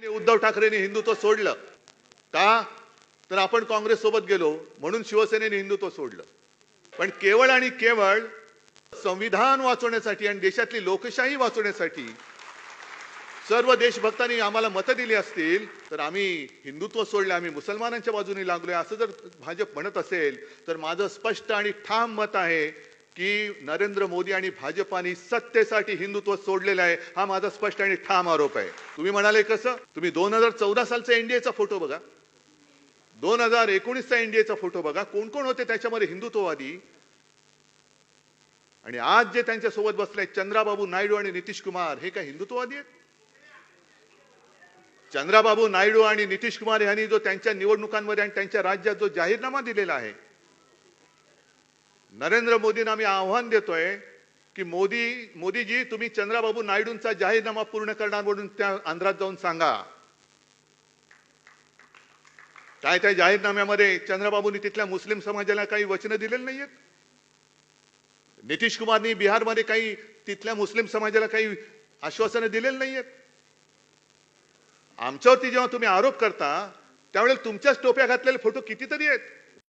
शिवसेनेने उद्धव ठाकरेंनी हिंदुत्व सोडलं. का? तर आपण काँग्रेस सोबत गेलो म्हणून शिवसेनेने हिंदुत्व सोडलं. पण केवळ आणि केवळ संविधान वाचवण्यासाठी आणि देशातली लोकशाही वाचवण्यासाठी सर्व देशभक्तांनी आम्हाला मतं दिली असतील तर आम्ही हिंदुत्व सोडले आम्ही मुसलमानांच्या बाजूने लागलोय. असं जर भाजप म्हणत असेल तर माझं स्पष्ट आणि ठाम मत आहे की नरेंद्र मोदी आणि भाजपाने सत्तेसाठी हिंदुत्व सोडलेलं आहे हा माझा स्पष्ट आणि ठाम आरोप आहे. तुम्ही म्हणाले कसं? तुम्ही दोन हजार चौदा सालचा एनडीएचा फोटो बघा. दोन हजार एकोणीसचा एनडीएचा फोटो बघा. कोण कोण होते त्याच्यामध्ये हिंदुत्ववादी? आणि आज जे त्यांच्यासोबत बसले चंद्राबाबू नायडू आणि नितीश कुमार हे काय हिंदुत्ववादी आहेत? चंद्राबाबू नायडू आणि नितीश कुमार यांनी जो त्यांच्या निवडणुकांमध्ये आणि त्यांच्या राज्यात जो जाहीरनामा दिलेला आहे नरेंद्र मोदींना आम्ही आव्हान देतोय की मोदी मोदीजी तुम्ही चंद्राबाबू नायडूंचा जाहीरनामा पूर्ण करणार म्हणून त्या आंध्रात जाऊन सांगा. काय त्या जाहीरनाम्यामध्ये चंद्रबाबूंनी तिथल्या मुस्लिम समाजाला काही वचनं दिलेली नाहीयेत? नितीश कुमारनी बिहारमध्ये काही तिथल्या मुस्लिम समाजाला काही आश्वासनं दिलेली नाहीयेत? आमच्यावरती जेव्हा तुम्ही आरोप करता त्यावेळेला तुमच्याच टोप्या घातलेले फोटो कितीतरी आहेत.